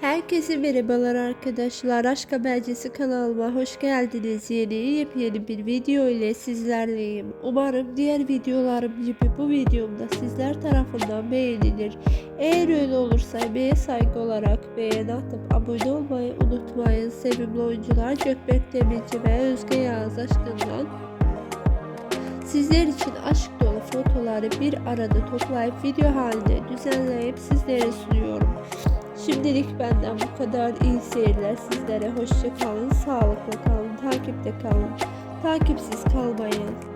Herkese merhabalar arkadaşlar. Aşk Habercisi kanalıma hoş geldiniz. Yeni yepyeni bir video ile sizlerleyim. Umarım diğer videolarım gibi bu videomda sizler tarafından beğenilir. Eğer öyle olursa emeğe saygı olarak beğeni atıp abone olmayı unutmayın. Sevimli oyuncular Gökberk Demirci ve Özge Yağız aşkından Sizler için aşk dolu fotoları bir arada toplayıp video halinde düzenleyip sizlere sunuyorum. Şimdilik benden bu kadar iyi seyirler sizlere. Hoşça kalın, sağlıklı kalın, takipte kalın. Takipsiz kalmayın.